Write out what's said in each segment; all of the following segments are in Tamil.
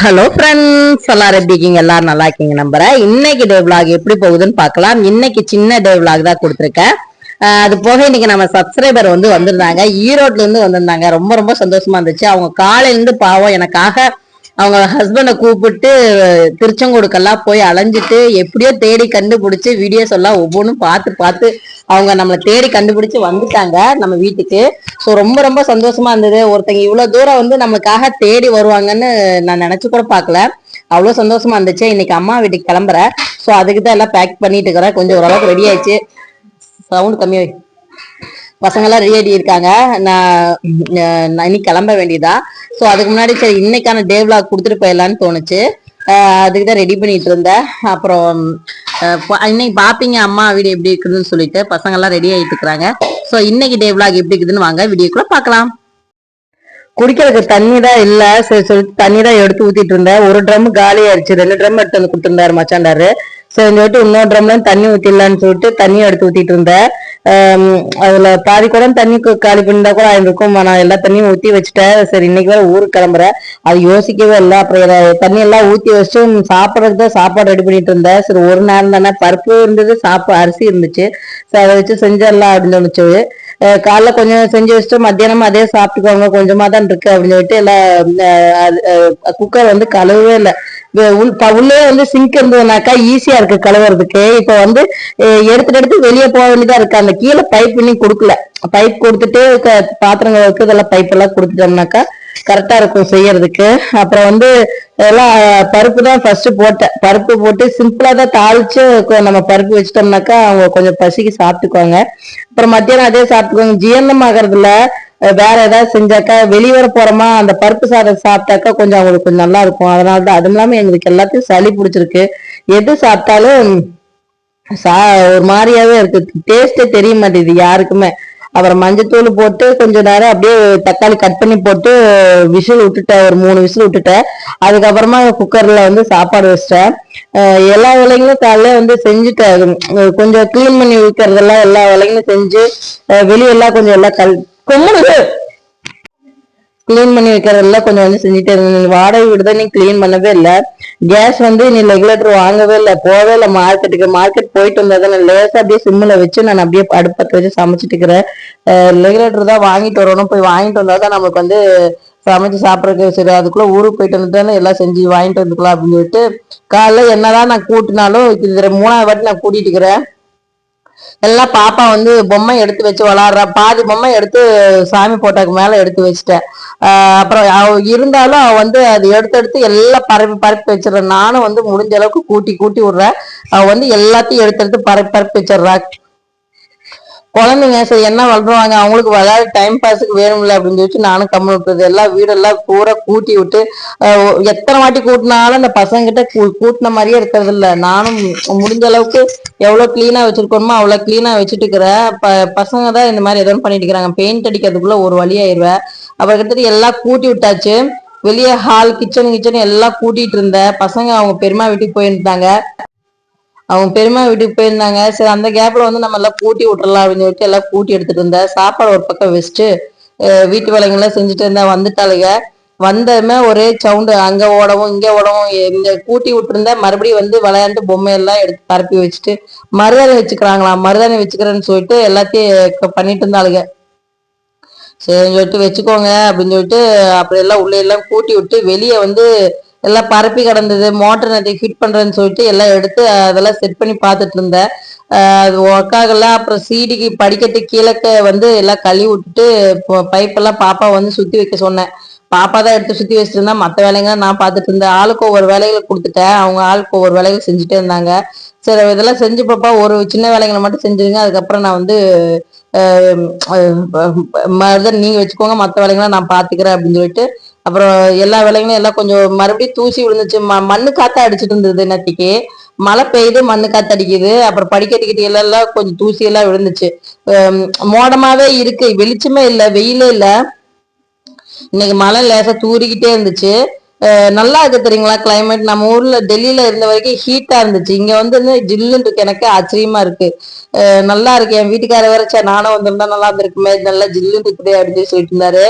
ஹலோ ஃப்ரெண்ட்ஸ் எல்லாரும் எப்படி இருக்கீங்க? எல்லாரும் நல்லா இருக்கீங்க நம்புறேன். இன்னைக்கு டே விளாக் எப்படி போகுதுன்னு பார்க்கலாம். இன்னைக்கு சின்ன டே விளாக் தான் கொடுத்துருக்கேன். அது போக இன்னைக்கு நம்ம சப்ஸ்கிரைபர் வந்து வந்திருந்தாங்க. ஈரோட்ல இருந்து வந்திருந்தாங்க. ரொம்ப ரொம்ப சந்தோஷமா இருந்துச்சு. அவங்க காலையில இருந்து பாவம் எனக்காக அவங்க ஹஸ்பண்டை கூப்பிட்டு திருச்செங்கோடுக்கெல்லாம் போய் அலைஞ்சிட்டு எப்படியோ தேடி கண்டுபிடிச்சு வீடியோஸ் எல்லாம் ஒவ்வொன்றும் பார்த்து பார்த்து அவங்க நம்மளை தேடி கண்டுபிடிச்சு வந்துட்டாங்க நம்ம வீட்டுக்கு. ஸோ ரொம்ப ரொம்ப சந்தோஷமா இருந்தது. ஒருத்தங்க இவ்வளவு தூரம் வந்து நம்மளுக்காக தேடி வருவாங்கன்னு நான் நினைச்சு கூட பார்க்கல. அவ்வளோ சந்தோஷமா இருந்துச்சு. இன்னைக்கு அம்மா வீட்டுக்கு கிளம்புறேன் ஸோ அதுக்கு தான் எல்லாம் பேக் பண்ணிட்டு இருக்கிறேன். கொஞ்சம் ஓரளவுக்கு ரெடி ஆயிடுச்சு. சவுண்ட் கம்மியாகி பசங்கெல்லாம் ரெடி இருக்காங்க. நான் இன்னைக்கு கிளம்ப வேண்டியதா. ஸோ அதுக்கு முன்னாடி சரி இன்னைக்கான டே விளாக் கொடுத்துட்டு போயிடலான்னு தோணுச்சு. அதுக்கு தான் ரெடி பண்ணிட்டு இருந்தேன். அப்புறம் இன்னைக்கு பாப்பீங்க அம்மா வீடு எப்படி இருக்குதுன்னு சொல்லிட்டு பசங்க எல்லாம் ரெடி ஆகிட்டு இருக்காங்க ஸோ இன்னைக்கு டே விளாக் எப்படி இருக்குதுன்னு வாங்க வீடியோக்குள்ள பார்க்கலாம். குடிக்கிறதுக்கு தண்ணி தான் இல்ல. சரி சொல்லிட்டு தண்ணி தான் எடுத்து ஊத்திட்டு இருந்தேன். ஒரு ட்ரம் காலி ஆயிடுச்சு ரெண்டு ட்ரம் எடுத்து வந்து கொடுத்துருந்தாரு மச்சாண்டாரு சரி சொல்லிட்டு இன்னொரு ட்ரம்ல தண்ணி ஊத்திடலான்னு சொல்லிட்டு தண்ணி எடுத்து ஊத்திட்டு இருந்தேன். அதுல பாதி குடம் தண்ணி காலி பண்ணிருந்தா கூட ஆயிருக்கும். நான் எல்லா தண்ணியும் ஊத்தி வச்சுட்டேன் சரி இன்னைக்கு வேற ஊருக்கு கிளம்புறேன். அது யோசிக்கவே இல்லை. அப்புறம் தண்ணி எல்லாம் ஊத்தி வச்சு சாப்பிடறதுக்கு தான் சாப்பாடு ரெடி பண்ணிட்டு இருந்தேன். சரி ஒரு நேரம் தானே. பருப்பு இருந்தது சாப்பாடு அரிசி இருந்துச்சு. சரி அதை வச்சு செஞ்சிடலாம் அப்படின்னு தோணுச்சு. காலைல கொஞ்சம் செஞ்சு வச்சுட்டு மத்தியானம் அதே சாப்பிட்டுக்கோங்க. கொஞ்சமா தான் இருக்கு அப்படின்னு சொல்லிட்டு எல்லாம் குக்கர் வந்து கழுவவே இல்லை. உள்ளே வந்து சிங்க் இருந்ததுனாக்கா ஈஸியா இருக்கு கழுவுறதுக்கு. இப்ப வந்து எடுத்துட்டு எடுத்து வெளியே போக வேண்டியதா இருக்கு. அந்த கீழே பைப் இன்னும் கொடுக்கல. பைப் கொடுத்துட்டு பாத்திரங்கள் வைக்க இதெல்லாம் பைப் எல்லாம் கொடுத்துட்டோம்னாக்கா கரெக்டா இருக்கும் செய்யறதுக்கு. அப்புறம் வந்து எல்லாம் பருப்பு தான் ஃபர்ஸ்ட் போட்டேன். பருப்பு போட்டு சிம்பிளா தான் தாளிச்சு நம்ம பருப்பு வச்சிட்டோம்னாக்கா அவங்க கொஞ்சம் பசிக்கு சாப்பிட்டுக்குவாங்க. அப்புறம் மத்தியானம் அதே சாப்பிட்டுக்குவாங்க. ஜீரணம் ஆகுறதுல வேற ஏதாவது செஞ்சாக்கா வெளியே போறோமா அந்த பருப்பு சாதம் சாப்பிட்டாக்கா கொஞ்சம் அவங்களுக்கு கொஞ்சம் நல்லா இருக்கும். அதனால தான் அதுவும் இல்லாமல் எங்களுக்கு எல்லாத்தையும் சளி பிடிச்சிருக்கு. எது சாப்பிட்டாலும் சா ஒரு மாதிரியாவே இருக்கு. டேஸ்டே தெரிய மாட்டேங்குது யாருக்குமே. அப்புறம் மஞ்சத்தூள் போட்டு கொஞ்ச நேரம் அப்படியே தக்காளி கட் பண்ணி போட்டு விசில் விட்டுட்டேன். ஒரு மூணு விசில் விட்டுட்டேன். அதுக்கப்புறமா குக்கர்ல வந்து சாப்பாடு வச்சிட்டேன். எல்லா வேலைகளும் காலையில வந்து செஞ்சுட்டேன். கொஞ்சம் க்ளீன் பண்ணி வைக்கிறதெல்லாம் எல்லா வேலைகளும் செஞ்சு வெளியெல்லாம் கொஞ்சம் எல்லாம் கல் கொம்முனு கிளீன் பண்ணி வைக்கிறதெல்லாம் கொஞ்சம் வந்து செஞ்சுட்டே இருந்தேன் வாடகை வீடு தான் நீ கிளீன் பண்ணவே இல்லை. கேஸ் வந்து நீ ரெகுலேட்டர் வாங்கவே இல்லை. போகவே இல்லை. மார்க்கெட்டுக்கு மார்க்கெட் போயிட்டு வந்தால் தானே லேசாக அப்படியே சிம்மில் வச்சு நான் அப்படியே அடுப்பத்தை வச்சு சமைச்சிட்டு இருக்கிறேன். ரெகுலேட்டர் தான் வாங்கிட்டு வரணும். போய் வாங்கிட்டு வந்தா தான் நமக்கு வந்து சமைச்சு சாப்பிட்றதுக்கு சரி. அதுக்குள்ளே ஊருக்கு போயிட்டு வந்துட்டு எல்லாம் செஞ்சு வாங்கிட்டு வந்துக்கலாம் அப்படின்னு சொல்லிட்டு காலைல என்னதான் நான் கூட்டினாலும் இது மூணாவது வாட்டி நான் கூட்டிட்டு இருக்கிறேன். எல்லாம் பாப்பா வந்து பொம்மை எடுத்து வச்சு விளாடுறா. பாதி பொம்மை எடுத்து சாமி போட்டோக்கு மேல எடுத்து வச்சுட்டேன். ஆஹ் அப்புறம் அவ இருந்தாலும் அவள் வந்து அது எடுத்து எடுத்து எல்லாம் பரப்பி பரப்பி வச்சிடுறேன் நானும் வந்து முடிஞ்ச அளவுக்கு கூட்டி கூட்டி விடுறேன். அவள் வந்து எல்லாத்தையும் எடுத்து எடுத்து பரப்பி பரப்பி வச்சிடுறா. குழந்தைங்க சரி என்ன வளருவாங்க? அவங்களுக்கு விளையாட டைம் பாஸுக்கு வேணும்ல அப்படின்னு சொல்லி நானும் கம்மல் விட்டுறது. எல்லாம் வீடெல்லாம் பூரா கூட்டி விட்டு எத்தனை வாட்டி கூட்டினாலும் அந்த பசங்ககிட்ட கூ- கூட்டின மாதிரியே இருக்கிறது இல்லை நானும் முடிஞ்ச அளவுக்கு எவ்வளோ க்ளீனாக வச்சிருக்கணுமோ அவ்வளோ க்ளீனாக வச்சுட்டு இருக்கிறேன் ப பசங்க தான் இந்த மாதிரி எதுவும் பண்ணிட்டு இருக்கிறாங்க. பெயிண்ட் அடிக்கிறதுக்குள்ள ஒரு வழியாயிருவேன் அப்புறம் கிட்டத்தட்ட எல்லாம் கூட்டி விட்டாச்சு. வெளியே ஹால் கிச்சன் கிச்சன் எல்லாம் கூட்டிட்டு இருந்தேன். பசங்க அவங்க பெருமா வீட்டுக்கு போயிருந்தாங்க. அவங்க பெரியம்மா வீட்டுக்கு போயிருந்தாங்க. சரி அந்த கேப்ல வந்து நம்ம எல்லாம் கூட்டி விட்டுறலாம் அப்படின்னு சொல்லிட்டு எல்லாம் கூட்டி எடுத்துட்டு இருந்தேன் சாப்பாடு ஒரு பக்கம் வச்சுட்டு வீட்டு வேலைங்கெல்லாம் செஞ்சுட்டு இருந்தேன் வந்துட்டாளுங்க. வந்ததுமே ஒரே சவுண்டு அங்க ஓடவும் இங்க ஓடவும் இந்த கூட்டி விட்டுருந்தா மறுபடியும் வந்து விளையாண்டு பொம்மையெல்லாம் எடுத்து பரப்பி வச்சுட்டு மருதாணி வச்சுக்கிறாங்களாம் மருதாணி வச்சுக்கிறேன்னு சொல்லிட்டு எல்லாத்தையும் பண்ணிட்டு இருந்தாளுங்க. சரின்னு சொல்லிட்டு வச்சுக்கோங்க அப்படின்னு சொல்லிட்டு அப்படி எல்லாம் உள்ளே எல்லாம் கூட்டி விட்டு வெளியே வந்து எல்லாம் பரப்பி கிடந்தது மோட்டர் நிறைய ஃபிட் பண்றேன்னு சொல்லிட்டு எல்லாம் எடுத்து அதெல்லாம் செட் பண்ணி பார்த்துட்டு இருந்தேன். அது ஒர்க் ஆகல அப்புறம் சீடிக்கு படிக்கட்டு கீழக்க வந்து எல்லாம் கழுவி விட்டுட்டு பைப் எல்லாம் பாப்பா வந்து சுத்தி வைக்க சொன்னேன். பாப்பா தான் எடுத்து சுத்தி வச்சுட்டு இருந்தா மற்ற வேலைங்க நான் பார்த்துட்டு இருந்தேன். ஆளுக்கு ஒவ்வொரு வேலைகளை கொடுத்துட்டேன். அவங்க ஆளுக்கு ஒவ்வொரு வேலைகள் செஞ்சுட்டே இருந்தாங்க. சரி இதெல்லாம் செஞ்சு பாப்பா ஒரு சின்ன வேலைகளை மட்டும் செஞ்சுருங்க. அதுக்கப்புறம் நான் வந்து மருதன் நீங்க வச்சுக்கோங்க மற்ற வேலைங்களாம் நான் பாத்துக்கிறேன் அப்படின்னு சொல்லிட்டு அப்புறம் எல்லா விலைகளும் எல்லாம் கொஞ்சம் மறுபடியும் தூசி விழுந்துச்சு. ம- மண்ணு காத்தா அடிச்சிட்டு இருந்தது நட்டிக்கு மழை பெய்யுது மண்ணு காத்து அடிக்குது. அப்புறம் படிக்கட்டுக்கிட்ட எல்லாம் கொஞ்சம் தூசி எல்லாம் விழுந்துச்சு. மோடமாவே இருக்கு. வெளிச்சமே இல்லை வெயிலே இல்ல. இன்னைக்கு மழை லேசா தூறிக்கிட்டே இருந்துச்சு. நல்லா இருக்கு தெரியுங்களா? கிளைமேட் நம்ம ஊர்ல டெல்லியில இருந்த வரைக்கும் ஹீட்டா இருந்துச்சு. இங்க வந்து ஜில்லுன்னு இருக்கு எனக்கு ஆச்சரியமா இருக்கு. நல்லா இருக்கு. என் வீட்டுக்கார வரைச்சா நானும் வந்திருந்தா நல்லா இருந்திருக்குமே. நல்லா ஜில்லுன்னு இருக்குது அப்படின்னு சொல்லிட்டு இருந்தாரு.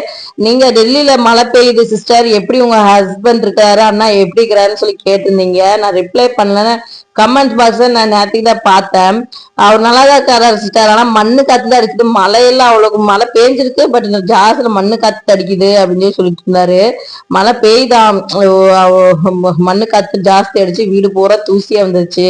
நீங்க டெல்லியில மழை பெய்யுது சிஸ்டர் எப்படி உங்க ஹஸ்பண்ட் இருக்காரு அண்ணா எப்படி இருக்கிறாருன்னு சொல்லி கேட்டிருந்தீங்க. நான் ரிப்ளை பண்ணலன்னு கமெண்ட் பாக்ஸ்ல நான் நேரத்துக்கு தான் பார்த்தேன். அவர் நல்லா தான் கரை சிஸ்டர்? ஆனா மண்ணு காத்து தான் அடிக்குது மழையெல்லாம் அவ்வளவு மழை பெஞ்சிருக்கு பட் ஜாஸ்தியில மண்ணு காத்து அடிக்குது அப்படின்னு சொல்லி சொல்லிட்டு இருந்தாரு. மழை பெய்தான் மண்ணு காத்து ஜாஸ்தி அடிச்சு வீடு பூரா தூசியா வந்துருச்சு.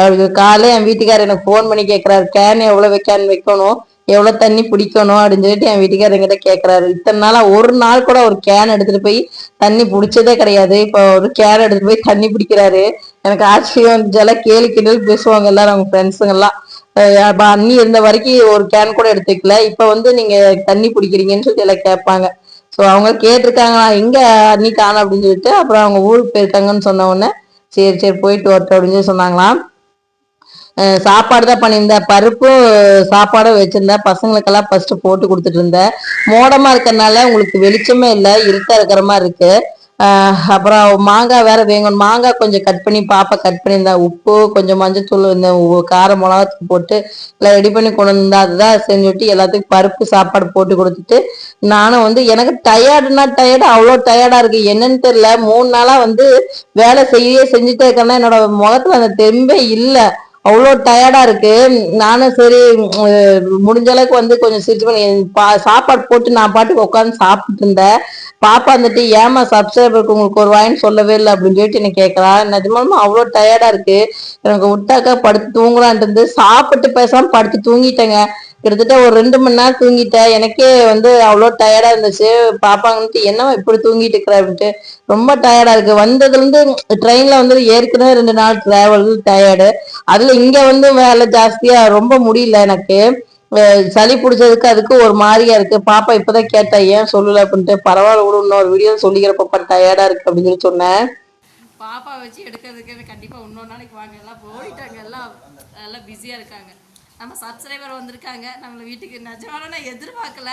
அவருக்கு காலை என் வீட்டுக்காரர் எனக்கு ஃபோன் பண்ணி கேக்குறாரு கேன் எவ்வளவு கேன் வைக்கணும்? எவ்வளவு தண்ணி பிடிக்கணும்? அப்படின்னு சொல்லிட்டு என் வீட்டுக்காரங்கிட்ட கேக்குறாரு. இத்தனை நாளா ஒரு நாள் கூட ஒரு கேன் எடுத்துட்டு போய் தண்ணி பிடிச்சதே கிடையாது. இப்போ ஒரு கேன் எடுத்துட்டு போய் தண்ணி பிடிக்கிறாரு. எனக்கு ஆச்சரியம் ஜல கேலி கிண்டல் பேசுவாங்க எல்லாரும் அவங்க ஃப்ரெண்ட்ஸுங்கெல்லாம் எல்லாம். அண்ணி இருந்த வரைக்கும் ஒரு கேன் கூட எடுத்துக்கல. இப்போ வந்து நீங்கள் தண்ணி பிடிக்கிறீங்கன்னு சொல்லி எல்லாம் கேட்பாங்க. ஸோ அவங்க கேட்டிருக்காங்களா? எங்கே அண்ணி காணும் அப்படின்னு சொல்லிட்டு அப்புறம் அவங்க ஊருக்கு போயிருக்காங்கன்னு சொன்ன உடனே சரி சரி போயிட்டு வரட்டும் அப்படின்னு சொல்லி சொன்னாங்களாம். சாப்பாடு தான் பண்ணியிருந்தேன் பருப்பும் சாப்பாடும் வச்சிருந்தேன் பசங்களுக்கெல்லாம் ஃபர்ஸ்ட் போட்டு கொடுத்துட்டு இருந்தேன். மோடமா இருக்கறனால உங்களுக்கு வெளிச்சமே இல்லை இருட்டா இருக்கிற மாதிரி இருக்கு. அப்புறம் மாங்காய் வேற வேங்கணும் மாங்காய் கொஞ்சம் கட் பண்ணி பாப்பா கட் பண்ணியிருந்தேன் உப்பு கொஞ்சம் மஞ்சத்தூள் இந்த காரம் கார மிளகாத்தூள் போட்டு எல்லாம் ரெடி பண்ணி கொண்டு வந்தா அதுதான் செஞ்சுட்டு எல்லாத்துக்கும் பருப்பு சாப்பாடு போட்டு கொடுத்துட்டு நானும் வந்து எனக்கு டயர்டுனா டயர்டு அவ்வளோ டயர்டா இருக்கு. என்னன்னு தெரியல. மூணு நாளா வந்து வேலை செய்ய செஞ்சுட்டே இருக்கேன்னா என்னோட முகத்துல அந்த தெம்பே இல்லை. அவ்வளோ டயர்டா இருக்கு. நானும் சரி முடிஞ்ச அளவுக்கு வந்து கொஞ்சம் சிரிச்சு பண்ணி பா- சாப்பாடு போட்டு நான் பாட்டுக்கு உட்காந்து சாப்பிட்டு இருந்தேன். பாப்பா வந்துட்டு ஏமா சப்ஸ்கிரைபருக்கு உங்களுக்கு ஒரு வாயின்னு சொல்லவே இல்லை அப்படின்னு சொல்லிட்டு என்ன கேட்கறா. நிஜமாலுமே அவ்வளோ டயர்டா இருக்கு. எனக்கு விட்டாக்கா படுத்து தூங்கலான்ட்டு இருந்து சாப்பிட்டு பேசாம படுத்து தூங்கிட்டேங்க. கிட்டத்தட்ட ஒரு ரெண்டு மணி நேரம் தூங்கிட்டேன் எனக்கே வந்து அவ்வளோ டயர்டா இருந்துச்சு. பாப்பாங்கன்ட்டு என்னவா இப்படி தூங்கிட்டு இருக்கிற? அப்படின்ட்டு ரொம்ப டயர்டா இருக்கு. வந்ததுலேருந்து ட்ரெயினில் ட்ரெயின்ல வந்து ஏற்கனவே ரெண்டு நாள் டிராவல் டயர்டு அதுல இங்க வந்து வேலை ஜாஸ்தியா ரொம்ப முடியல எனக்கு. சளி பிடிச்சதுக்கு அதுக்கு ஒரு மாதிரியா இருக்கு. பாப்பா இப்பதான் கேட்டா ஏன் சொல்லல? அப்படின்ட்டு பரவாயில்ல விடு இன்னொரு வீடியோ சொல்லிக்கிற பாப்பா டயர்டா இருக்கு அப்படின்னு சொல்லி சொன்னேன். பாப்பா வச்சு எடுக்கிறதுக்கு கண்டிப்பாக இன்னொரு நாளைக்கு வாங்க. எல்லாம் போயிட்டாங்க. எல்லாம் எல்லாம் பிஸியாக இருக்காங்க. நம்ம சப்ஸ்கிரைபர் வந்திருக்காங்க. நம்மளை வீட்டுக்கு நிஜமான நான் எதிர்பார்க்கல.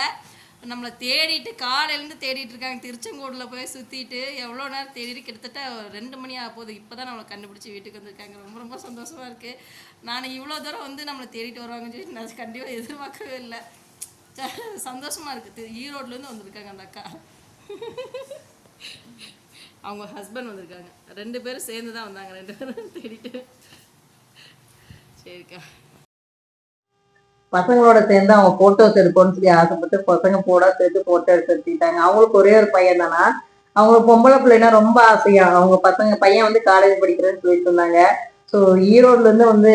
நம்மளை தேடிட்டு காலையிலேருந்து தேடிட்டு இருக்காங்க. திருச்செங்கோடில் போய் சுற்றிட்டு எவ்வளோ நேரம் தேடிட்டு கிட்டத்தட்ட ரெண்டு மணி ஆக போகுது. இப்போ தான் நம்மளை கண்டுபிடிச்சி வீட்டுக்கு வந்திருக்காங்க. ரொம்ப ரொம்ப சந்தோஷமாக இருக்குது நான் இவ்வளோ தூரம் வந்து நம்மளை தேடிட்டு வருவாங்கன்னு சொல்லி நான் கண்டிப்பாக எதிர்பார்க்கவே இல்லை. ச- இருக்குது ஈரோட்லேருந்து வந்திருக்காங்க அந்த அக்கா. அவங்க ஹஸ்பண்ட் வந்திருக்காங்க. ரெண்டு பேரும் சேர்ந்து தான் வந்தாங்க. ரெண்டு பேரும் தேடிட்டு. சரிக்கா. பசங்களோட சேர்ந்து அவங்க போட்டோஸ் எடுக்கணும்னு சொல்லி ஆசைப்பட்டு பசங்க போட சேர்த்து போட்டோ எடுத்து எடுத்துக்கிட்டாங்க. அவங்களுக்கு ஒரே ஒரு பையன் தானா? அவங்களுக்கு பொம்பளை பிள்ளைனா ரொம்ப ஆசையா. அவங்க பசங்க பையன் வந்து காலேஜ் படிக்கிறேன்னு சொல்லிட்டு இருந்தாங்க. ஸோ ஈரோடுல இருந்து வந்து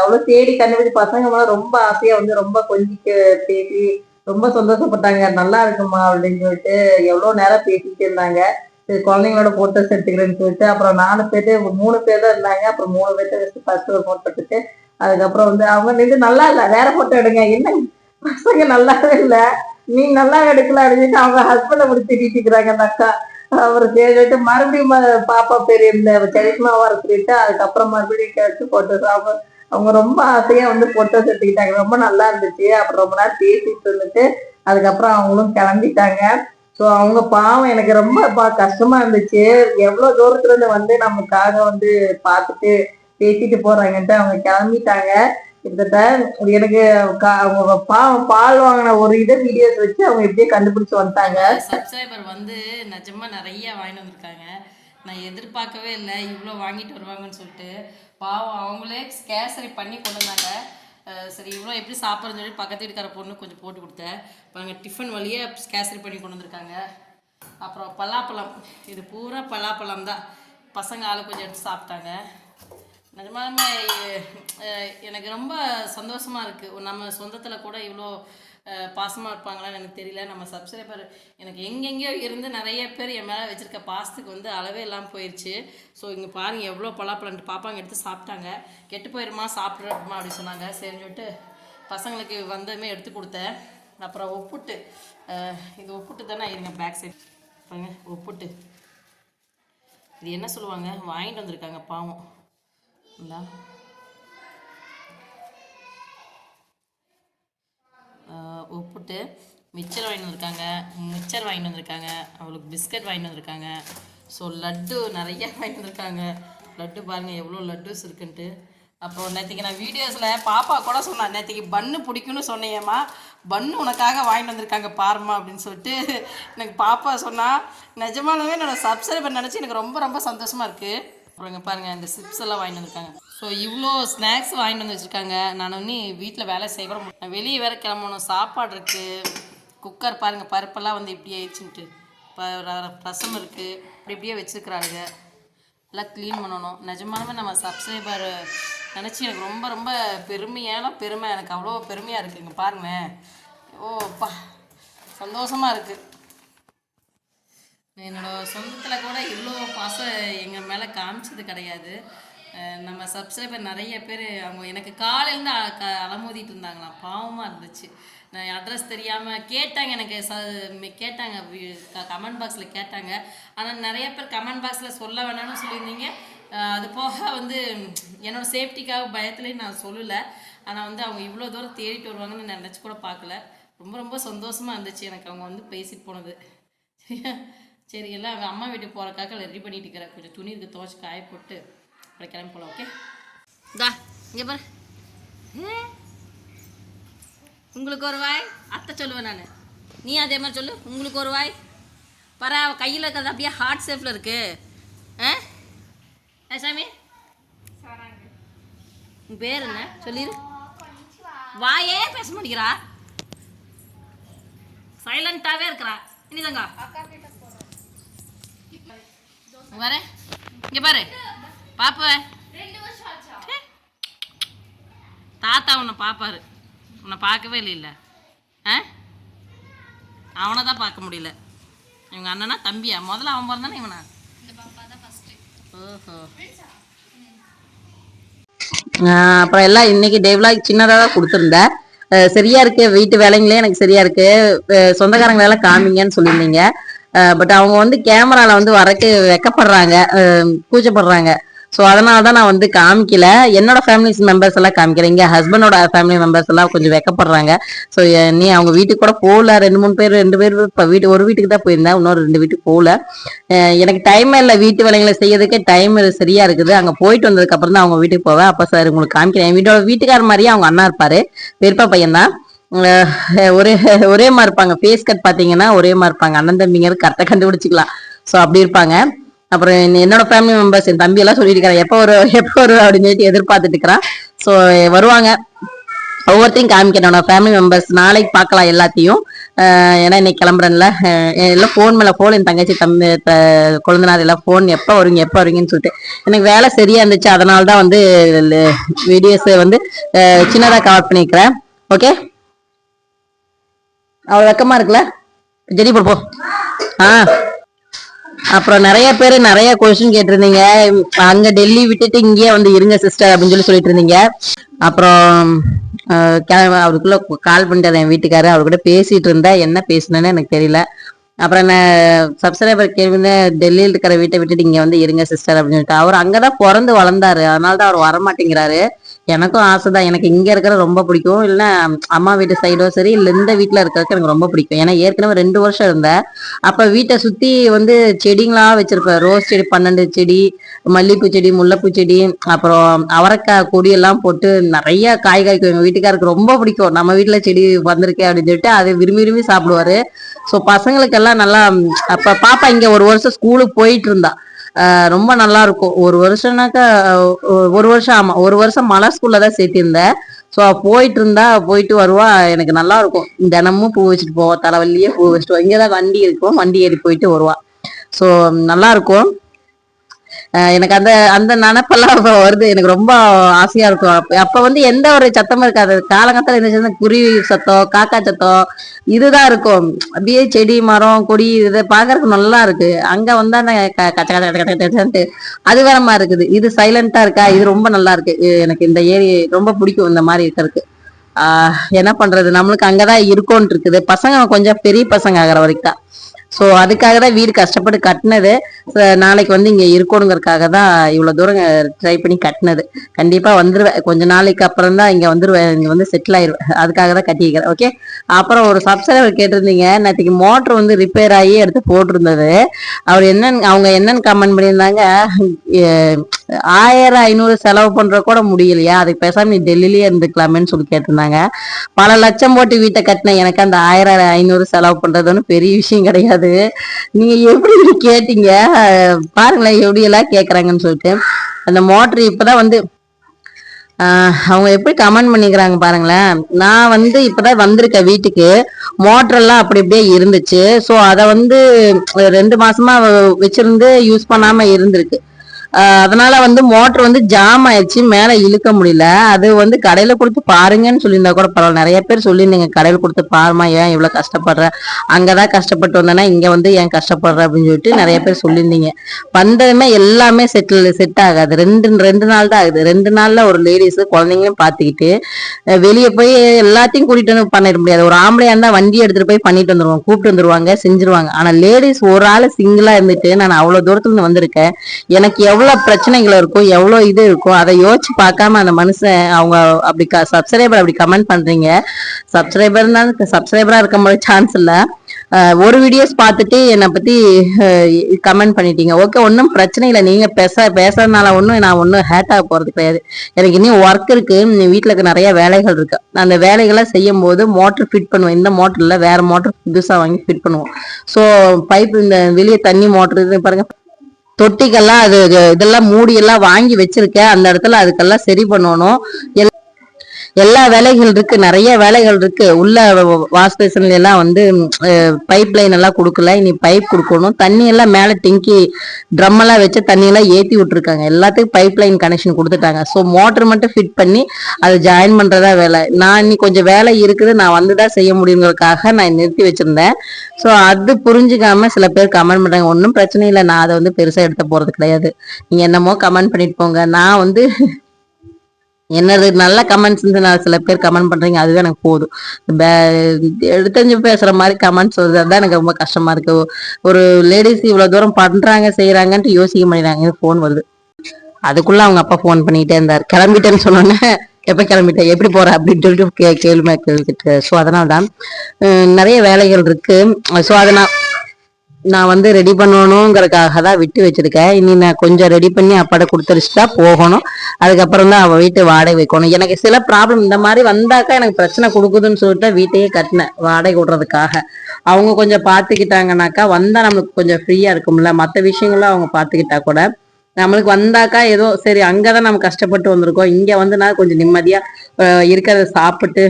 அவ்வளோ தேடி கண்டுபிடிச்சு பசங்க மேல ரொம்ப ஆசையா வந்து ரொம்ப கொஞ்சிக்க பேசி ரொம்ப சந்தோஷப்பட்டாங்க. நல்லா இருக்குமா அப்படின்னு சொல்லிட்டு எவ்வளோ நேரம் பேசிக்கிட்டு இருந்தாங்க. குழந்தைங்களோட போட்டோஸ் எடுத்துக்கிறேன்னு சொல்லிட்டு அப்புறம் நாலு பேர்த்து மூணு பேர் தான் இருந்தாங்க. அப்புறம் மூணு பேர்த்து ஃபர்ஸ்ட் ஒரு போட்டோ எடுத்துட்டு அதுக்கப்புறம் வந்து அவங்க நின்று நல்லா இல்லை வேற போட்டோ எடுங்க. என்ன? பசங்க நல்லாவே இல்லை. நீ நல்லா எடுக்கல அப்படின்னு அவங்க ஹஸ்பண்டை அப்படி திட்டிட்டு அந்த அக்கா. அவர் தேடிட்டு மறுபடியும் பாப்பா பேர் இந்த சரிஷ்மா வர சொல்லிட்டு அதுக்கப்புறம் மறுபடியும் கேட்டு போட்டோஸ் அவங்க அவங்க ரொம்ப ஆசையா வந்து போட்டோஸ் எடுத்துக்கிட்டாங்க. ரொம்ப நல்லா இருந்துச்சு. அப்புறம் ரொம்ப நேரம் பேசிட்டு இருந்துட்டு அதுக்கப்புறம் அவங்களும் கிளம்பிட்டாங்க. ஸோ அவங்க பாவம் எனக்கு ரொம்ப பா- கஷ்டமா இருந்துச்சு. எவ்வளோ தூரத்துல இருந்து வந்து நமக்காக வந்து பார்த்துட்டு பேசிட்டு போறாங்கன்ட்டு அவங்க கிளம்பிட்டாங்க. கிட்டத்தட்ட எனக்கு அவங்க பாவம் பால் வாங்கின ஒரு இதை வீடியோஸ் வச்சு அவங்க எப்படியே கண்டுபிடிச்சு வந்துட்டாங்க. சப்ஸ்கிரைபர் வந்து நிஜமா நிறைய வாங்கிட்டு வந்திருக்காங்க. நான் எதிர்பார்க்கவே இல்லை. இவ்வளோ வாங்கிட்டு வருவாங்கன்னு சொல்லிட்டு. பாவம் அவங்களே கேசரி பண்ணி கொண்டு வந்தாங்க சரி இவ்வளோ எப்படி சாப்பிட்றதுன்னு சொல்லி பக்கத்து வீட்டுக்கார பொண்ணு கொஞ்சம் போட்டு கொடுத்தேன். பாருங்க டிஃபன் வழியே கேசரி பண்ணி கொண்டு வந்திருக்காங்க. அப்புறம் பலாப்பழம். இது பூரா பலாப்பழம் தான். பசங்க ஆளு கொஞ்சம் எடுத்து சாப்பிட்டாங்க. நிஜமாலுமே எனக்கு ரொம்ப சந்தோஷமா இருக்கு. நம்ம சொந்தத்துல கூட இவ்வளோ பாசமாக இருப்பாங்களான்னு எனக்கு தெரியல. நம்ம சப்ஸ்கிரைபர் எனக்கு எங்கெங்கேயோ இருந்து நிறைய பேர் என் மேலே வச்சுருக்க பாசத்துக்கு வந்து அளவே இல்லாமல் போயிடுச்சு ஸோ இங்கே பாருங்கள் எவ்வளோ பலாப்பழம் பாப்பாங்க எடுத்து சாப்பிட்டாங்க. கெட்டு போயிருமா சாப்பிட்றோமா அப்படின்னு சொன்னாங்க. சரின்னு சொல்லிட்டு பசங்களுக்கு வந்ததுமே எடுத்து கொடுத்தேன். அப்புறம் ஒப்புட்டு இது ஒப்புட்டு தானே இருங்க பேக் சைட் பாருங்க ஒப்புட்டு. இது என்ன சொல்லுவாங்க? வாங்கிட்டு வந்திருக்காங்க பாவம். இந்தா. உப்புட்டு மிச்சர் வாங்கிட்டு வந்திருக்காங்க. மிச்சர் வாங்கிட்டு வந்திருக்காங்க. அவளுக்கு பிஸ்கட் வாங்கிட்டு வந்திருக்காங்க. ஸோ லட்டு நிறைய வாங்கிட்டு வந்திருக்காங்க. லட்டு பாருங்க எவ்வளோ லட்டுஸ் இருக்குன்ட்டு. அப்புறம் நேற்றுக்கு நான் வீடியோஸில் பாப்பா கூட சொன்னான் நேற்றுக்கு பன்னு பிடிக்கும்னு சொன்னேம்மா. பன்னு உனக்காக வாங்கிட்டு வந்திருக்காங்க பாரும்மா அப்படின்னு சொல்லிட்டு எனக்கு பாப்பா சொன்னால் நிஜமாலுமே என்னோட சப்ஸ்கிரைபர் நினச்சி எனக்கு ரொம்ப ரொம்ப சந்தோஷமாக இருக்குது அப்புறம் இங்கே பாருங்கள் இந்த சிப்ஸ் எல்லாம் வாங்கிட்டு வந்திருக்காங்க. ஸோ இவ்வளோ ஸ்நாக்ஸ் வாங்கிட்டு வந்து வச்சுருக்காங்க. நான் வந்து வீட்டில் வேலை செய்ய கூட நான் வெளியே வேற கிளம்பணும். சாப்பாடு இருக்குது குக்கர் பாருங்கள் பருப்பெல்லாம் வந்து இப்படி ஆயிடுச்சுன்ட்டு. இப்போ ரசம் இருக்குது இப்படி இப்படியே வச்சுருக்குறாளுங்க. எல்லாம் க்ளீன் பண்ணணும். நிஜமானவே நம்ம சப்ஸ்கிரைபர் நினச்சி எனக்கு ரொம்ப ரொம்ப பெருமையான பெருமை. எனக்கு அவ்வளோ பெருமையாக இருக்குது பாருங்களேன். பாருங்க ஓப்பா சந்தோஷமாக இருக்குது என்னோட சொந்தத்தில் கூட இவ்வளோ பாசம் எங்கள் மேலே காமிச்சது கிடையாது. நம்ம சப்ஸ்கிரைபர் நிறைய பேர் அவங்க எனக்கு காலையிலேருந்து அ- க அலமோதிட்டு இருந்தாங்களாம். பாவமாக இருந்துச்சு. நான் அட்ரஸ் தெரியாமல் கேட்டாங்க எனக்கு ச கேட்டாங்க கமெண்ட் பாக்ஸில் கேட்டாங்க. ஆனால் நிறைய பேர் கமெண்ட் பாக்ஸில் சொல்ல வேணாம்னு சொல்லியிருந்தீங்க. அது போக வந்து என்னோட சேஃப்டிக்காக பயத்துலேயும் நான் சொல்லலை. ஆனால் வந்து அவங்க இவ்வளோ தூரம் தேடிட்டு வருவாங்கன்னு நான் நினச்சி கூட பார்க்கல. ரொம்ப ரொம்ப சந்தோஷமாக இருந்துச்சு எனக்கு அவங்க வந்து பேசிட்டு போனது. சரியா? சரி எல்லாம் அவன் அம்மா வீட்டுக்கு போகிறக்காக ரெடி பண்ணிட்டு இருக்கிறேன் கொஞ்சம் துணி இருக்கு துவச்சி காய போட்டு அப்புறம் கிளம்பி போகலாம் ஓகே தா இங்கே பாரு. உங்களுக்கு ஒரு வாய் அத்தை சொல்லுவேன் நான். நீ அதே மாதிரி சொல்லு உங்களுக்கு ஒரு வாய். பாரு கையில் இருக்கிறது அப்படியே ஹார்ட் ஷேப்பில் இருக்கு. ஆ? சாமி? உன் பேர் என்ன? சொல்லிடு வாயே பேச மாட்டேங்கிறா. சைலண்ட்டாகவே இருக்கிறா. இனிதாங்க. வர இங்க பாரு. பாப்ப. தாத்தா உன்னை பாப்பாரு. உன்னை பார்க்கவே இல்லைல்ல ஆ? அவனை தான் பார்க்க முடியல. இவங்க அண்ணனா தம்பியா? முதல்ல அவன் பிறந்தானே இவனா? ஓஹோ. அப்புறம் எல்லாம் இன்னைக்கு டேவ்லாக் சின்னதாக தான் கொடுத்துருந்தேன் சரியா இருக்கு. வீட்டு வேலைங்களே எனக்கு சரியா இருக்கு. அஹ் சொந்தக்காரங்க வேலை காமிங்கன்னு சொல்லியிருந்தீங்க. பட் அவங்க வந்து கேமரால வந்து வரக்கு வெக்கப்படுறாங்க கூச்சப்படுறாங்க. ஸோ அதனால தான் நான் வந்து காமிக்கல. என்னோட ஃபேமிலி மெம்பர்ஸ் எல்லாம் காமிக்கிறேன் இங்கே ஹஸ்பண்டோட ஃபேமிலி மெம்பர்ஸ் எல்லாம் கொஞ்சம் வெக்கப்படுறாங்க. ஸோ நீ அவங்க வீட்டுக்கு கூட போகல. ரெண்டு மூணு பேர் ரெண்டு பேர் இப்போ வீட்டு ஒரு வீட்டுக்கு தான் போயிருந்தேன். இன்னொரு ரெண்டு வீட்டுக்கு போகல. எனக்கு டைம் இல்லை. வீட்டு வேலைகளை செய்யறதுக்கே டைம் சரியா இருக்குது. அங்கே போயிட்டு வந்ததுக்கு அப்புறம் தான் அவங்க வீட்டுக்கு போவேன். அப்போ சார் உங்களுக்கு காமிக்கிறேன். என் வீட்டோட வீட்டுக்கார மாதிரியே அவங்க அண்ணா இருப்பாரு. பெருப்பா பையன் தான் ஒரே ஒரே மாதிரி இருப்பாங்க. ஃபேஸ் கட் பார்த்தீங்கன்னா ஒரே மாதிரி இருப்பாங்க. அண்ணன் தம்பிங்கிறது கரெக்டாக கண்டுபிடிச்சிக்கலாம். ஸோ அப்படி இருப்பாங்க. அப்புறம் என்னோட ஃபேமிலி மெம்பர்ஸ் என் தம்பி எல்லாம் எப்போ ஒரு எப்போ ஒரு அப்படின்னு சொல்லிட்டு எதிர்பார்த்துட்டு இருக்கிறான். ஸோ வருவாங்க. ஒவ்வொருத்தையும் காமிக்கிறேன். என்னோட ஃபேமிலி மெம்பர்ஸ் நாளைக்கு பார்க்கலாம் எல்லாத்தையும். ஏன்னா இன்னைக்கு கிளம்புறேன்ல. எல்லாம் ஃபோன் மேலே ஃபோன் என் தங்கச்சி தம்பி த- கொழுந்தனார் எல்லாம் ஃபோன் எப்போ வருவீங்க எப்போ வருவீங்கன்னு சொல்லிட்டு. எனக்கு வேலை சரியா இருந்துச்சு. அதனால தான் வந்து வீடியோஸை வந்து சின்னதாக கவர் பண்ணிக்கிறேன். ஓகே அவ்வளோ வெக்கமா இருக்குல்ல? ஜெடி போடு, போ. ஆ. அப்புறம் நிறைய பேர் நிறைய கொஸ்டின் கேட்டிருந்தீங்க. அங்க டெல்லி விட்டுட்டு இங்கேயே வந்து இருங்க சிஸ்டர் அப்படின்னு சொல்லி சொல்லிட்டு இருந்தீங்க. அப்புறம் அவருக்குள்ள கால் பண்ணிட்டார் என் வீட்டுக்காரு அவரு கூட பேசிட்டு இருந்தா என்ன பேசினேன்னு எனக்கு தெரியல. அப்புறம் நான் சப்ஸ்கிரைபர் கேள்வின்னு டெல்லியில் இருக்கிற வீட்டை விட்டுட்டு இங்கே வந்து இருங்க சிஸ்டர் அப்படின்னு சொல்லிட்டு. அவர் அங்கே தான் பிறந்து வளர்ந்தாரு. அதனால தான் அவர் வரமாட்டேங்கிறாரு. எனக்கும் ஆசை தான் எனக்கு இங்க இருக்கிற ரொம்ப பிடிக்கும். இல்லைன்னா அம்மா வீட்டு சைடோ சரி இல்லை இந்த வீட்டுல இருக்கிறதுக்கு எனக்கு ரொம்ப பிடிக்கும். ஏன்னா ஏற்கனவே ரெண்டு வருஷம் இருந்தேன். அப்ப வீட்டை சுத்தி வந்து செடிங்களா வச்சிருப்பேன். ரோஸ் செடி பன்னெண்டு செடி மல்லிகைப்பூ செடி முல்லைப்பூ செடி அப்புறம் அவரைக்காய் கொடி எல்லாம் போட்டு நிறைய காய் காய்க்கும் எங்க வீட்டுக்காருக்கு ரொம்ப பிடிக்கும். நம்ம வீட்டுல செடி வந்திருக்கே அப்படின்னு சொல்லிட்டு அதை விரும்பி விரும்பி சாப்பிடுவாரு. ஸோ பசங்களுக்கெல்லாம் நல்லா அப்போ அப்ப பாப்பா இங்க ஒரு வருஷம் ஸ்கூலுக்கு போயிட்டு இருந்தா. ரொம்ப நல்லா இருக்கும் ஒரு வருஷம்னாக்கா ஒரு வருஷம் ஆமா ஒரு வருஷம் மலர் ஸ்கூல்ல தான் சேர்த்திருந்தேன் ஸோ போயிட்டு இருந்தா போயிட்டு வருவா எனக்கு நல்லா இருக்கும் தினமும் பூ வச்சுட்டு போவோம் தலைவலியே பூ வச்சுட்டு இங்கே தான் வண்டி இருக்கும் வண்டி ஏறி போயிட்டு வருவா. ஸோ நல்லா இருக்கும் எனக்கு அந்த அந்த நினப்பெல்லாம் வருது. எனக்கு ரொம்ப ஆசையா இருக்கும். அப்ப- வந்து எந்த ஒரு சத்தமும் இருக்காது. காலகட்டத்துல என்ன செஞ்சா குருவி சத்தம் காக்கா சத்தம் இதுதான் இருக்கும். அப்படியே செடி மரம் கொடி இது பாக்குறதுக்கு நல்லா இருக்கு. அங்க வந்தா க- கச்ச கச்ச கச்ச கச்ச கச்சன்ட்டு அது வேற மாதிரி இருக்குது. இது சைலண்டா இருக்கா? இது ரொம்ப நல்லா இருக்கு. எனக்கு இந்த ஏரி ரொம்ப பிடிக்கும் இந்த மாதிரி இருக்கிறதுக்கு. ஆஹ் என்ன பண்றது? நம்மளுக்கு அங்கதான் இருக்கோன்ட்டு இருக்குது. பசங்க கொஞ்சம் பெரிய பசங்க ஆகிற வரைக்கும் ஸோ அதுக்காக தான் வீடு கஷ்டப்பட்டு கட்டினது. நாளைக்கு வந்து இங்கே இருக்கணுங்கிறதுக்காக தான் இவ்வளோ தூரம் ட்ரை பண்ணி கட்டினது. கண்டிப்பாக வந்துடுவேன் கொஞ்ச நாளைக்கு அப்புறம் தான் இங்கே வந்துடுவேன் இங்கே வந்து செட்டில் ஆயிடுவேன் அதுக்காக தான் கட்டிக்கிறேன் ஓகே அப்புறம் ஒரு சப்ஸ்கிரைபர் கேட்டிருந்தீங்க. நேற்றுக்கு மோட்டர் வந்து ரிப்பேர் ஆகி எடுத்து போட்டிருந்தது. அவர் என்னன்னு அவங்க என்னன்னு கமெண்ட் பண்ணியிருந்தாங்க. ஆயிரம் ஐநூறு செலவு பண்ற கூட முடியலையா? அதுக்கு பேசாம நீ டெல்லியிலேயே இருந்துக்கலாமேன்னு சொல்லி கேட்டிருந்தாங்க. பல லட்சம் போட்டு வீட்டை கட்டின எனக்கு அந்த ஆயிரம் ஐநூறு செலவு பண்றது ஒன்றும் பெரிய விஷயம் கிடையாது. நீங்க எப்படி கேட்டீங்க? பாருங்களேன் எப்படி எல்லாம் கேக்குறாங்கன்னு சொல்லிட்டு. அந்த மோட்டர் இப்பதான் வந்து ஆஹ் அவங்க எப்படி கமெண்ட் பண்ணிக்கிறாங்க பாருங்களேன். நான் வந்து இப்பதான் வந்திருக்கேன் வீட்டுக்கு. மோட்டர் எல்லாம் அப்படி அப்படியே இருந்துச்சு. ஸோ அதை வந்து ரெண்டு மாசமா வச்சிருந்து யூஸ் பண்ணாம இருந்திருக்கு. அதனால வந்து மோட்டர் வந்து ஜாம் ஆயிடுச்சு மேலே இழுக்க முடியல. அது வந்து கடையில் கொடுத்து பாருங்கன்னு சொல்லியிருந்தா கூட பரவாயில்ல. நிறைய பேர் சொல்லியிருந்தீங்க கடையில் கொடுத்து பாருமா ஏன் இவ்வளோ கஷ்டப்படுற? அங்கதான் கஷ்டப்பட்டு வந்தேன்னா இங்கே வந்து ஏன் கஷ்டப்படுற? அப்படின்னு சொல்லிட்டு நிறைய பேர் சொல்லியிருந்தீங்க. வந்ததுமே எல்லாமே செட்டில் செட் ஆகாது. ரெண்டு ரெண்டு நாள் தான் ஆகுது. ரெண்டு நாளில் ஒரு லேடிஸ் குழந்தைங்களையும் பார்த்துக்கிட்டு வெளியே போய் எல்லாத்தையும் கூட்டிட்டு வந்து பண்ணிட முடியாது. ஒரு ஆம்பளையாக இருந்தால் வண்டி எடுத்துகிட்டு போய் பண்ணிட்டு வந்துடுவோம் கூப்பிட்டு வந்துருவாங்க செஞ்சுருவாங்க. ஆனால் லேடிஸ் ஒரு ஆள் சிங்கிளாக இருந்துட்டு நான் அவ்வளோ தூரத்துலேருந்து வந்திருக்கேன். எனக்கு எவ்வளோ பிரச்சனைகள் இருக்கும் எவ்வளோ இது இருக்கும் அதை யோசிச்சு பார்க்காம அந்த மனுஷன் அவங்க அப்படி க சப்ஸ்கிரைபர் அப்படி கமெண்ட் பண்ணுறீங்க சப்ஸ்கிரைபர் சப்ஸ்கிரைபராக இருக்க மாதிரி சான்ஸ் இல்லை. ஒரு வீடியோஸ் பார்த்துட்டு என்னை பற்றி கமெண்ட் பண்ணிட்டீங்க. ஓகே ஒன்றும் பிரச்சனை இல்லை. நீங்கள் பேச பேசுறதுனால ஒன்றும் நான் ஒன்றும் ஹேட் ஆக போகிறது கிடையாது. எனக்கு இன்னும் ஒர்க் இருக்குது வீட்டில் இருக்க நிறைய வேலைகள் இருக்குது அந்த வேலைகளை செய்யும் போது மோட்டர் ஃபிட் பண்ணுவோம். இந்த மோட்டரில் வேறு மோட்டர் புதுசாக வாங்கி ஃபிட் பண்ணுவோம். ஸோ பைப் இந்த வெளியே தண்ணி மோட்டர் இது பாருங்கள் தொட்டிக்கெல்லாம் அது இது- இதெல்லாம் மூடியெல்லாம் வாங்கி வச்சிருக்கேன். அந்த இடத்துல அதுக்கெல்லாம் சரி பண்ணணும். எல்- எல்லா வேலைகள் இருக்கு நிறைய வேலைகள் இருக்கு. உள்ள வாஷ் பேசன்ல எல்லாம் வந்து பைப் லைன் எல்லாம் கொடுக்கல. இனி பைப் கொடுக்கணும். தண்ணி எல்லாம் மேல டிங்கி ட்ரம் எல்லாம் வச்சு தண்ணி எல்லாம் ஏத்தி விட்டுருக்காங்க. எல்லாத்துக்கும் பைப் லைன் கனெக்ஷன் கொடுத்துட்டாங்க. ஸோ மோட்டர் மட்டும் ஃபிட் பண்ணி அதை ஜாயின் பண்றதா வேலை. நான் இன்னி கொஞ்சம் வேலை இருக்குது. நான் வந்துதான் செய்ய முடியுங்கிறதுக்காக நான் நிறுத்தி வச்சிருந்தேன். ஸோ அது புரிஞ்சுக்காம சில பேர் கமெண்ட் பண்றாங்க. ஒன்றும் பிரச்சனை இல்லை. நான் அதை வந்து பெருசா எடுத்த போறது கிடையாது. நீங்க என்னமோ கமெண்ட் பண்ணிட்டு போங்க. நான் வந்து என்னது நல்ல கமெண்ட்ஸ் வந்து நான் சில பேர் கமெண்ட் பண்றீங்க அதுவே எனக்கு போதும். பே- எடுத்தஞ்சு பேசுற மாதிரி கமெண்ட்ஸ் வருது அதுதான் எனக்கு ரொம்ப கஷ்டமா இருக்கு. ஒரு லேடிஸ் இவ்வளவு தூரம் பண்றாங்க செய்யறாங்கன்ட்டு யோசிக்க மாட்டேங்கிறாங்க ஃபோன் வருது. அதுக்குள்ள அவங்க அப்பா ஃபோன் பண்ணிட்டே இருந்தார். கிளம்பிட்டேன்னு சொன்னோன்னே எப்ப கிளம்பிட்டேன் எப்படி போற அப்படின்னு சொல்லிட்டு கே கேள்வி கேள்விக்கிட்டு ஸோ அதனால தான் நிறைய வேலைகள் இருக்கு. ஸோ அதனால் நான் வந்து ரெடி பண்ணணுங்கிறதுக்காக தான் விட்டு வச்சிருக்கேன். இனி நான் கொஞ்சம் ரெடி பண்ணி அப்பாட்ட கொடுத்துருச்சுட்டா போகணும். அதுக்கப்புறம் தான் அவள் வீட்டு வாடகை வைக்கணும். எனக்கு சில ப்ராப்ளம் இந்த மாதிரி வந்தாக்கா எனக்கு பிரச்சனை கொடுக்குதுன்னு சொல்லிட்டு வீட்டையே கட்டினேன் வாடகை விடுறதுக்காக. அவங்க கொஞ்சம் பார்த்துக்கிட்டாங்கனாக்கா வந்தால் நம்மளுக்கு கொஞ்சம் ஃப்ரீயாக இருக்கும்ல. மற்ற விஷயங்களும் அவங்க பார்த்துக்கிட்டா கூட. நம்மளுக்கு வந்தாக்கா ஏதோ சரி அங்கே தான் நம்ம கஷ்டப்பட்டு வந்திருக்கோம். இங்கே வந்து நான் கொஞ்சம் நிம்மதியாக இருக்கிறத சாப்பிட்டு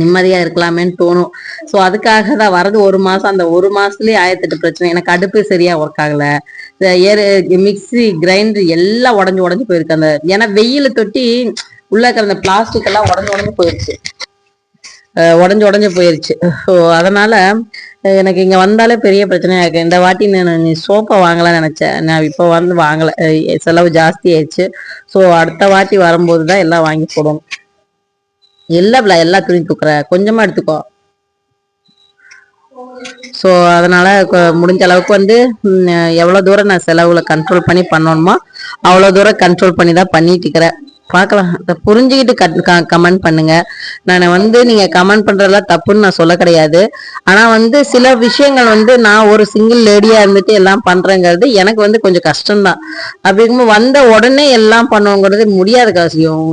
நிம்மதியா இருக்கலாமேன்னு தோணும். ஸோ அதுக்காக தான் வரது ஒரு மாசம். அந்த ஒரு மாசத்துலயே ஆயிரத்தெட்டு பிரச்சனை. எனக்கு அடுப்பு சரியா ஒர்க் ஆகல. இந்த ஏறு மிக்ஸி கிரைண்டர் எல்லாம் உடஞ்சு உடஞ்சு போயிருக்கு. அந்த ஏன்னா வெயில தொட்டி உள்ள இருக்கிற அந்த பிளாஸ்டிக் எல்லாம் உடஞ்சு உடஞ்சு போயிருச்சு. உடஞ்சு உடஞ்சு போயிருச்சு. ஸோ அதனால எனக்கு இங்க வந்தாலே பெரிய பிரச்சனையா இருக்கு. இந்த வாட்டி நான் நீ சோப்பை வாங்கலாம்னு நினைச்சேன். நான் இப்போ வந்து வாங்கல. செலவு ஜாஸ்தி ஆயிடுச்சு. ஸோ அடுத்த வாட்டி வரும்போது தான் எல்லாம் வாங்கி போடணும். இல்ல எல்லா துணி தூக்குற. கொஞ்சமா எடுத்துக்கோ. ஸோ அதனால முடிஞ்ச அளவுக்கு வந்து எவ்வளோ தூரம் நான் செலவுல கண்ட்ரோல் பண்ணி பண்ணணுமோ அவ்வளோ தூரம் கண்ட்ரோல் பண்ணி தான் பண்ணிட்டு இருக்கிறேன். பார்க்கலாம். அதை புரிஞ்சுக்கிட்டு கமெண்ட் பண்ணுங்க. நான் வந்து நீங்க கமெண்ட் பண்றதெல்லாம் தப்புன்னு நான் சொல்ல கிடையாது. ஆனா வந்து சில விஷயங்கள் வந்து நான் ஒரு சிங்கிள் லேடியா இருந்துட்டு எல்லாம் பண்றேங்கிறது எனக்கு வந்து கொஞ்சம் கஷ்டம்தான். அப்படி இருக்கும்போது வந்த உடனே எல்லாம் பண்ணுவோங்கிறது முடியாது காரியம்.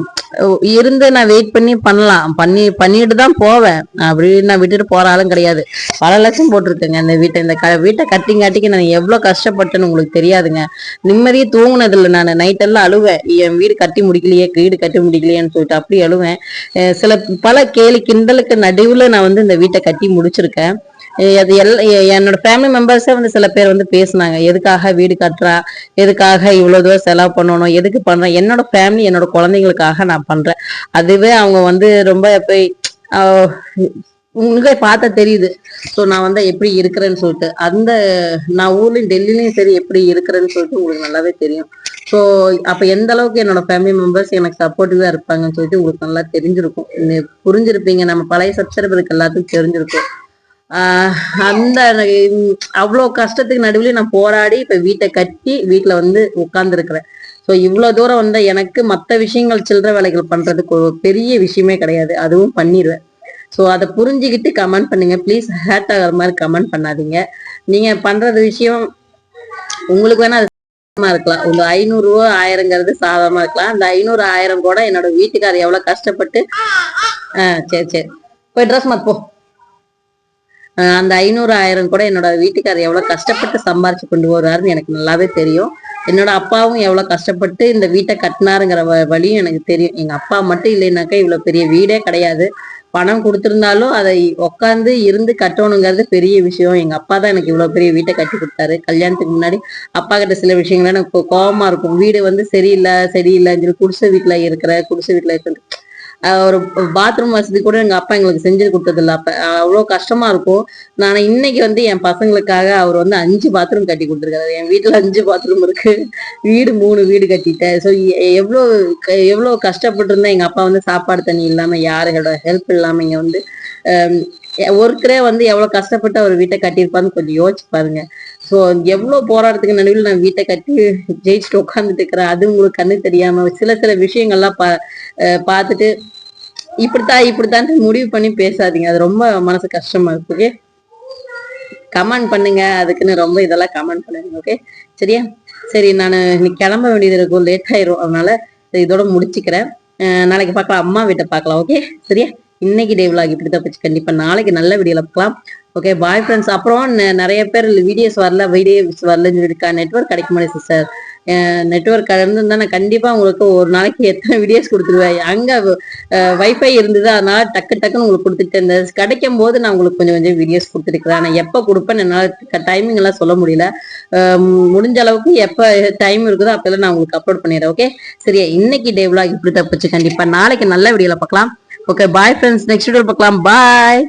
இருந்து நான் வெயிட் பண்ணி பண்ணலாம். பண்ணி பண்ணிட்டு தான் போவேன். அப்படி நான் விட்டுட்டு போற ஆளும் கிடையாது. பல லட்சம் போட்டிருக்கேங்க இந்த வீட்டை. இந்த க வீட்டை கட்டிங்காட்டிக்கு நான் எவ்வளோ கஷ்டப்பட்டேன்னு உங்களுக்கு தெரியாதுங்க. நிம்மதியே தூங்குனது நான். நைட்டெல்லாம் அழுவேன். என் வீடு கட்டி முடிக்கலையே. வீடு கட்டி முடியலையான்னு சொல்லிட்டு அப்படி அழுவேன். சில பல கேலி கிண்டலுக்கு நடுவுல நான் வந்து இந்த வீட்டை கட்டி முடிச்சிருக்கேன். அது எல் என்னோட ஃபேமிலி மெம்பர்ஸே வந்து சில பேர் வந்து பேசுனாங்க. எதுக்காக வீடு கட்டுறா? எதுக்காக இவ்வளவு தூரம் செலவு பண்ணணும்? எதுக்கு பண்ணுறேன் என்னோட ஃபேமிலி என்னோட குழந்தைங்களுக்காக நான் பண்றேன். அதுவே அவங்க வந்து ரொம்ப போய் ஆஹ் உங்களுக்கே பார்த்தா தெரியுது. ஸோ நான் வந்து எப்படி இருக்கிறேன்னு சொல்லிட்டு. அந்த நான் ஊர்லயும் டெல்லிலையும் சரி எப்படி இருக்கிறேன்னு சொல்லிட்டு உங்களுக்கு நல்லாவே தெரியும். ஸோ அப்போ எந்த அளவுக்கு என்னோட ஃபேமிலி மெம்பர்ஸ் எனக்கு சப்போர்ட்டிவா இருப்பாங்கன்னு சொல்லிட்டு உங்களுக்கு நல்லா தெரிஞ்சிருக்கும். புரிஞ்சிருப்பீங்க. நம்ம பழைய சப்ஸ்கிரைபருக்கு எல்லாத்துக்கும் தெரிஞ்சிருக்கும். ஆஹ் அந்த அவ்வளோ கஷ்டத்துக்கு நடுவில் நான் போராடி இப்போ வீட்டை கட்டி வீட்டில் வந்து உட்காந்துருக்குறேன் ஸோ இவ்வளோ தூரம் வந்து எனக்கு மற்ற விஷயங்கள் சில்லற வேலைகள் பண்ணுறதுக்கு ஒரு பெரிய விஷயமே கிடையாது. அதுவும் பண்ணிடுவேன் ஸோ அதை புரிஞ்சுக்கிட்டு கமெண்ட் பண்ணுங்க. ப்ளீஸ் ஹேட் ஆகிற மாதிரி கமெண்ட் பண்ணாதீங்க. நீங்கள் பண்ணுறது விஷயம் உங்களுக்கு வேணா அது இருக்கலாம். ஒரு ஐநூறு ரூபா ஆயிரங்கிறது சாதகமா இருக்கலாம். அந்த ஐநூறு ஆயிரம் கூட என்னோட வீட்டுக்காரர் எவ்வளவு கஷ்டப்பட்டு ஆஹ் சரி சரி. போய் ட்ரெஸ் மாத்து போ. அந்த ஐநூறு ஆயிரம் கூட என்னோட வீட்டுக்காரர் எவ்வளவு கஷ்டப்பட்டு சம்பாரிச்சு கொண்டு வருவாருன்னு எனக்கு நல்லாவே தெரியும். என்னோட அப்பாவும் எவ்வளவு கஷ்டப்பட்டு இந்த வீட்டை கட்டினாருங்கிற வழியும் எனக்கு தெரியும். எங்க அப்பா மட்டும் இல்லைனாக்கா இவ்வளவு பெரிய வீடே கிடையாது. பணம் கொடுத்துருந்தாலும் அதை உட்காந்து இருந்து கட்டணுங்கிறது பெரிய விஷயம். எங்க அப்பா தான் எனக்கு இவ்வளவு பெரிய வீட்டை கட்டி கொடுத்தாரு. கல்யாணத்துக்கு முன்னாடி அப்பா கிட்ட சில விஷயங்கள் எனக்கு கோபமா கோவமா இருக்கும். வீடு வந்து சரியில்லை சரியில்லைன்னு சொல்லி குடிசை வீட்டுல இருக்கிற குடிசை வீட்டுல இருக்கிற ஒரு பாத்ரூம் வசதி கூட எங்க அப்பா எங்களுக்கு செஞ்சு கொடுத்தது இல்ல அப்ப ஆஹ் அவ்வளவு கஷ்டமா இருக்கும். நான் இன்னைக்கு வந்து என் பசங்களுக்காக அவர் வந்து அஞ்சு பாத்ரூம் கட்டி கொடுத்துருக்காரு. என் வீட்டுல அஞ்சு பாத்ரூம் இருக்கு. வீடு மூணு வீடு கட்டிட்டேன். ஸோ எவ்வளோ க- எவ்வளோ கஷ்டப்பட்டு எங்கள் எங்க அப்பா வந்து சாப்பாடு தண்ணி இல்லாம யாரோட ஹெல்ப் இல்லாம இங்க வந்து ஒருத்தரே வந்து எவ்வளவு கஷ்டப்பட்டு அவர் வீட்டை கட்டியிருப்பான்னு கொஞ்சம் யோசிச்சு பாருங்க. ஸோ எவ்வளோ போராட்டத்துக்கு நடுவில் நான் வீட்டை கட்டி ஜெயிச்சுட்டு உட்காந்துட்டு இருக்கிறேன். அது உங்களுக்கு கண்ணு தெரியாம சில சில விஷயங்கள்லாம் பா பார்த்துட்டு இப்படித்தான் இப்படித்தான் முடிவு பண்ணி பேசாதீங்க. அது ரொம்ப மனசு கஷ்டமா இருக்கு ஓகே கமெண்ட் பண்ணுங்க. அதுக்குன்னு ரொம்ப இதெல்லாம் கமெண்ட் பண்ணுங்க ஓகே சரியா? சரி நான் இன்னைக்கு கிளம்ப வேண்டியது இருக்கும் லேட் ஆயிரும். அதனால இதோட முடிச்சுக்கிறேன். நாளைக்கு பார்க்கலாம். அம்மா வீட்டை பார்க்கலாம் ஓகே சரியா? இன்னைக்கு டே vlog இப்படி தான் போச்சு. கண்டிப்பா நாளைக்கு நல்ல வீடியோவில் பார்க்கலாம். ஓகே பாய் ஃப்ரெண்ட்ஸ் அப்புறம் நிறைய பேர் வீடியோஸ் வரல வீடியோஸ் வரலன்னு சொல்லியிருக்கா நெட்ஒர்க் கிடைக்க முடியாது சிஸ்டர் நெட்ஒர்க் இருந்திருந்தா நான் கண்டிப்பா உங்களுக்கு ஒரு நாளைக்கு எத்தனை வீடியோஸ் கொடுத்துருவேன். அங்க வைஃபை இருந்தது அதனால டக்கு டக்குன்னு உங்களுக்கு கொடுத்துட்டு இந்த கிடைக்கும் போது நான் உங்களுக்கு கொஞ்சம் கொஞ்சம் வீடியோஸ் கொடுத்துருக்கிறேன். நான் எப்போ கொடுப்பேன்னு என்னால் டைமிங் எல்லாம் சொல்ல முடியல. முடிஞ்ச அளவுக்கு எப்போ டைம் இருக்குதோ அப்பெல்லாம் நான் உங்களுக்கு அப்லோட் பண்ணிடுறேன் ஓகே சரியா? இன்னைக்கு டே vlog இப்படி தப்பிச்சு. கண்டிப்பா நாளைக்கு நல்ல வீடியோல பார்க்கலாம். Okay bye friends next video பார்க்கலாம். பாய்